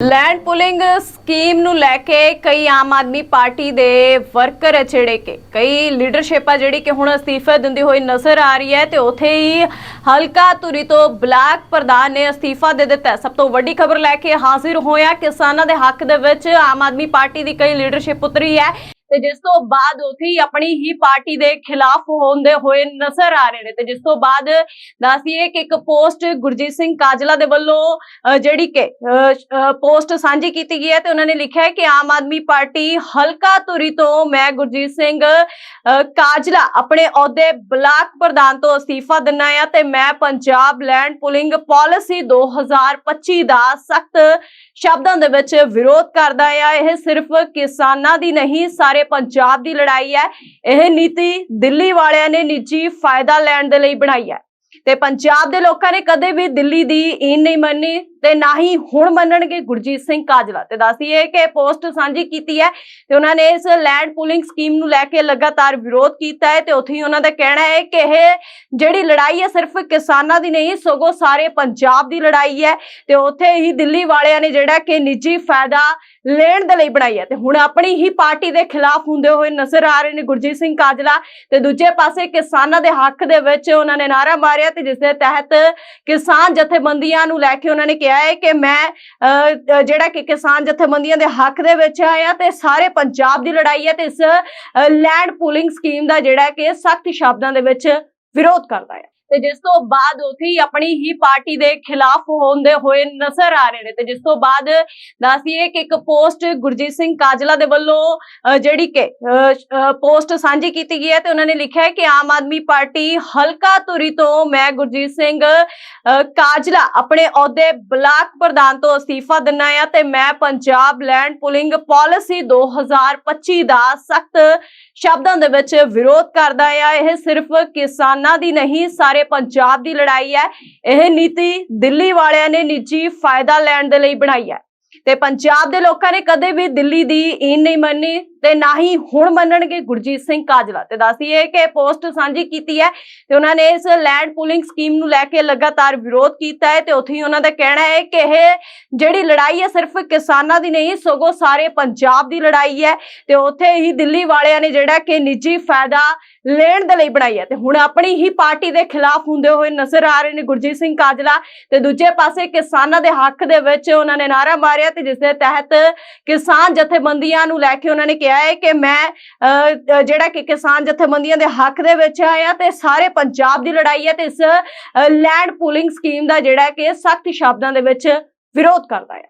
Land pooling scheme ਨੂੰ ਲੈ ਕੇ ਕਈ ਆਮ ਆਦਮੀ ਪਾਰਟੀ ਦੇ ਵਰਕਰ ਜਿਹੜੇ ਕਿ, ਕਈ ਲੀਡਰਸ਼ਿਪ ਆ ਜਿਹੜੀ ਕਿ ਹੁਣ ਅਸਤੀਫੇ ਦਿੰਦੀ ਹੋਈ ਨਜ਼ਰ ਆ ਰਹੀ ਹੈ ਤੇ ਉਥੇ ਹੀ ਹਲਕਾ ਧੁਰੀ ਤੋਂ ਬਲਾਕ ਪ੍ਰਧਾਨ ਨੇ ਅਸਤੀਫਾ ਦੇ ਦਿੱਤਾ ਸਭ ਤੋਂ ਵੱਡੀ ਖਬਰ ਲੈ ਕੇ ਹਾਜ਼ਰ ਹੋਇਆ ਕਿਸਾਨਾਂ ਦੇ ਹੱਕ ਦੇ ਵਿੱਚ ਆਮ ਆਦਮੀ ਪਾਰਟੀ ਦੀ ਕਈ ਲੀਡਰਸ਼ਿਪ ਉਤਰੀ ਹੈ। ਤੇ ਜਿਸ ਤੋਂ ਬਾਅਦ ਉਥੇ ਹੀ ਆਪਣੀ ਹੀ ਪਾਰਟੀ ਦੇ ਖਿਲਾਫ ਹੁੰਦੇ ਹੋਏ ਨਜ਼ਰ ਆ ਰਹੇ ਨੇ। ਤੇ ਜਿਸ ਤੋਂ ਬਾਅਦ ਦੱਸੀਏ ਕਿ ਇੱਕ ਪੋਸਟ ਗੁਰਜੀਤ ਸਿੰਘ ਕਾਜਲਾ ਦੇ ਵੱਲੋਂ ਜਿਹੜੀ ਕਿ ਪੋਸਟ ਸਾਂਝੀ ਕੀਤੀ ਗਈ ਹੈ ਤੇ ਉਹਨਾਂ ਨੇ ਲਿਖਿਆ ਹੈ ਕਿ ਆਮ ਆਦਮੀ ਪਾਰਟੀ ਹਲਕਾ ਧੁਰੀ ਤੋਂ ਮੈਂ ਗੁਰਜੀਤ ਸਿੰਘ ਕਾਜਲਾ ਆਪਣੇ ਅਹੁਦੇ ਬਲਾਕ ਪ੍ਰਧਾਨ ਤੋਂ ਅਸਤੀਫਾ ਦਿੰਨਾ ਆ ਤੇ ਮੈਂ ਪੰਜਾਬ ਲੈਂਡ ਪੁਲਿੰਗ ਪਾਲਿਸੀ 2025 ਦਾ ਸਖਤ ਸ਼ਬਦਾਂ ਦੇ ਵਿੱਚ ਵਿਰੋਧ ਕਰਦਾ ਆ ਇਹ ਸਿਰਫ ਕਿਸਾਨਾਂ ਦੀ ਨਹੀਂ, ਸਾਰੇ ਪੰਜਾਬ ਦੀ ਲੜਾਈ ਹੈ, ਇਹ ਨੀਤੀ ਦਿੱਲੀ ਵਾਲਿਆਂ ਨੇ ਨਿੱਜੀ ਫਾਇਦਾ ਲੈਣ ਦੇ ਲਈ ਬਣਾਈ ਹੈ। ਤੇ ਪੰਜਾਬ ਦੇ ਲੋਕਾਂ ਨੇ ਕਦੇ ਵੀ ਦਿੱਲੀ ਦੀ ਈਨ ਨਹੀਂ ਮੰਨੀ ਤੇ ਨਾ ਹੀ ਹੁਣ ਮੰਨਣਗੇ ਗੁਰਜੀਤ ਸਿੰਘ ਕਾਜਲਾ। ਤੇ ਦੱਸੀਏ ਕਿ ਪੋਸਟ ਸਾਂਝੀ ਕੀਤੀ ਹੈ ਤੇ ਉਹਨਾਂ ਨੇ ਇਸ ਲੈਂਡ ਪੂਲਿੰਗ ਸਕੀਮ ਨੂੰ ਲੈ ਕੇ ਲਗਾਤਾਰ ਵਿਰੋਧ ਕੀਤਾ ਹੈ ਤੇ ਉੱਥੇ ਹੀ ਉਹਨਾਂ ਦਾ ਕਹਿਣਾ ਹੈ ਕਿ ਇਹ ਜਿਹੜੀ ਲੜਾਈ ਹੈ ਸਿਰਫ ਕਿਸਾਨਾਂ ਦੀ ਨਹੀਂ, ਸਗੋਂ ਸਾਰੇ ਪੰਜਾਬ ਦੀ ਲੜਾਈ ਹੈ ਤੇ ਉੱਥੇ ਹੀ ਦਿੱਲੀ ਵਾਲਿਆਂ ਨੇ ਜਿਹੜਾ ਕਿ ਨਿੱਜੀ ਫਾਇਦਾ ਲੈਣ ਦੇ ਲਈ ਬਣਾਈ ਹੈ। ਤੇ ਹੁਣ ਆਪਣੀ ਹੀ ਪਾਰਟੀ ਦੇ ਖਿਲਾਫ ਹੁੰਦੇ ਹੋਏ ਨਜ਼ਰ ਆ ਰਹੇ ਨੇ ਗੁਰਜੀਤ ਸਿੰਘ ਕਾਜਲਾ ਤੇ ਦੂਜੇ ਪਾਸੇ ਕਿਸਾਨਾਂ ਦੇ ਹੱਕ ਦੇ ਵਿੱਚ ਉਹਨਾਂ ਨੇ ਨਾਰਾ ਮਾਰਿਆ ਤੇ ਜਿਸ ਦੇ ਤਹਿਤ ਕਿਸਾਨ ਜਥੇਬੰਦੀਆਂ ਨੂੰ ਲੈ ਕੇ ਉਹਨਾਂ ਨੇ ਕਿਹਾ ਹੈ ਕਿ ਮੈਂ ਅਹ, ਜਿਹੜਾ ਕਿ ਕਿਸਾਨ ਜਥੇਬੰਦੀਆਂ ਦੇ ਹੱਕ ਦੇ ਵਿੱਚ ਆਇਆ ਤੇ ਸਾਰੇ ਪੰਜਾਬ ਦੀ ਲੜਾਈ ਹੈ ਤੇ ਇਸ ਲੈਂਡ ਪੂਲਿੰਗ ਸਕੀਮ ਦਾ ਜਿਹੜਾ ਕਿ ਸਖਤ ਸ਼ਬਦਾਂ ਦੇ ਵਿੱਚ ਵਿਰੋਧ ਕਰਦਾ ਹੈ। ਤੇ ਜਿਸ ਤੋਂ ਬਾਅਦ ਉਥੇ ਹੀ ਆਪਣੀ ਹੀ ਪਾਰਟੀ ਦੇ ਖਿਲਾਫ ਹੁੰਦੇ ਹੋਏ ਨਜ਼ਰ ਆ ਰਹੇ ਨੇ। ਤੇ ਜਿਸ ਤੋਂ ਬਾਅਦ ਦੱਸੀਏ ਕਿ ਇੱਕ ਪੋਸਟ ਗੁਰਜੀਤ ਸਿੰਘ ਕਾਜਲਾ ਦੇ ਵੱਲੋਂ ਜਿਹੜੀ ਕਿ ਪੋਸਟ ਸਾਂਝੀ ਕੀਤੀ ਗਈ ਹੈ ਤੇ ਉਹਨਾਂ ਨੇ ਲਿਖਿਆ ਹੈ ਕਿ ਆਮ ਆਦਮੀ ਪਾਰਟੀ ਹਲਕਾ ਧੁਰੀ ਤੋਂ ਮੈਂ ਗੁਰਜੀਤ ਸਿੰਘ ਕਾਜਲਾ ਆਪਣੇ ਅਹੁਦੇ ਬਲਾਕ ਪ੍ਰਧਾਨ ਤੋਂ ਅਸਤੀਫਾ ਦਿੰਨਾ ਆ ਤੇ ਮੈਂ ਪੰਜਾਬ ਲੈਂਡ ਪੁਲਿੰਗ ਪਾਲਿਸੀ 2025 ਦਾ ਸਖਤ ਸ਼ਬਦਾਂ ਦੇ ਵਿੱਚ ਵਿਰੋਧ ਕਰਦਾ ਆ। ਇਹ ਸਿਰਫ ਕਿਸਾਨਾਂ ਦੀ ਨਹੀਂ, ਸਾਰੇ ਪੰਜਾਬ ਦੀ ਲੜਾਈ ਹੈ। ਇਹ ਨੀਤੀ ਦਿੱਲੀ ਵਾਲਿਆਂ ਨੇ ਨਿੱਜੀ ਫਾਇਦਾ ਲੈਣ ਦੇ ਲਈ ਬਣਾਈ ਹੈ। ਤੇ ਪੰਜਾਬ ਦੇ ਲੋਕਾਂ ਨੇ ਕਦੇ ਵੀ ਦਿੱਲੀ ਦੀ ਈਨ ਨਹੀਂ ਮੰਨੀ। ਤੇ ਨਾ ਹੀ ਹੁਣ ਮੰਨਣਗੇ ਗੁਰਜੀਤ ਸਿੰਘ ਕਾਜਲਾ। ਤੇ ਦੱਸੀਏ ਕਿ ਪੋਸਟ ਸਾਂਝੀ ਕੀਤੀ ਹੈ ਤੇ ਉਹਨਾਂ ਨੇ ਇਸ ਲੈਂਡ ਪੂਲਿੰਗ ਸਕੀਮ ਨੂੰ ਲੈ ਕੇ ਲਗਾਤਾਰ ਵਿਰੋਧ ਕੀਤਾ ਹੈ ਤੇ ਉੱਥੇ ਹੀ ਉਹਨਾਂ ਦਾ ਕਹਿਣਾ ਹੈ ਕਿ ਇਹ ਜਿਹੜੀ ਲੜਾਈ ਹੈ ਸਿਰਫ ਕਿਸਾਨਾਂ ਦੀ ਨਹੀਂ, ਸਗੋਂ ਸਾਰੇ ਪੰਜਾਬ ਦੀ ਲੜਾਈ ਹੈ ਤੇ ਉੱਥੇ ਹੀ ਦਿੱਲੀ ਵਾਲਿਆਂ ਨੇ ਜਿਹੜਾ ਕਿ ਨਿੱਜੀ ਫਾਇਦਾ ਲੈਣ ਦੇ ਲਈ ਬਣਾਈ ਹੈ। ਤੇ ਹੁਣ ਆਪਣੀ ਹੀ ਪਾਰਟੀ ਦੇ ਖਿਲਾਫ ਹੁੰਦੇ ਹੋਏ ਨਜ਼ਰ ਆ ਰਹੇ ਨੇ ਗੁਰਜੀਤ ਸਿੰਘ ਕਾਜਲਾ ਤੇ ਦੂਜੇ ਪਾਸੇ ਕਿਸਾਨਾਂ ਦੇ ਹੱਕ ਦੇ ਵਿੱਚ ਉਹਨਾਂ ਨੇ ਨਾਰਾ ਮਾਰਿਆ ਤੇ ਜਿਸ ਦੇ ਤਹਿਤ ਕਿਸਾਨ ਜਥੇਬੰਦੀਆਂ ਨੂੰ ਲੈ ਕੇ ਉਹਨਾਂ ਨੇ ਕਿਹਾ ਹੈ ਕਿ ਮੈਂ ਅਹ, ਜਿਹੜਾ ਕਿ ਕਿਸਾਨ ਜਥੇਬੰਦੀਆਂ ਦੇ ਹੱਕ ਦੇ ਵਿੱਚ ਆਇਆ ਤੇ ਸਾਰੇ ਪੰਜਾਬ ਦੀ ਲੜਾਈ ਹੈ ਤੇ ਇਸ ਲੈਂਡ ਪੂਲਿੰਗ ਸਕੀਮ ਦਾ ਜਿਹੜਾ ਕਿ ਸਖਤ ਸ਼ਬਦਾਂ ਦੇ ਵਿੱਚ ਵਿਰੋਧ ਕਰਦਾ ਹੈ।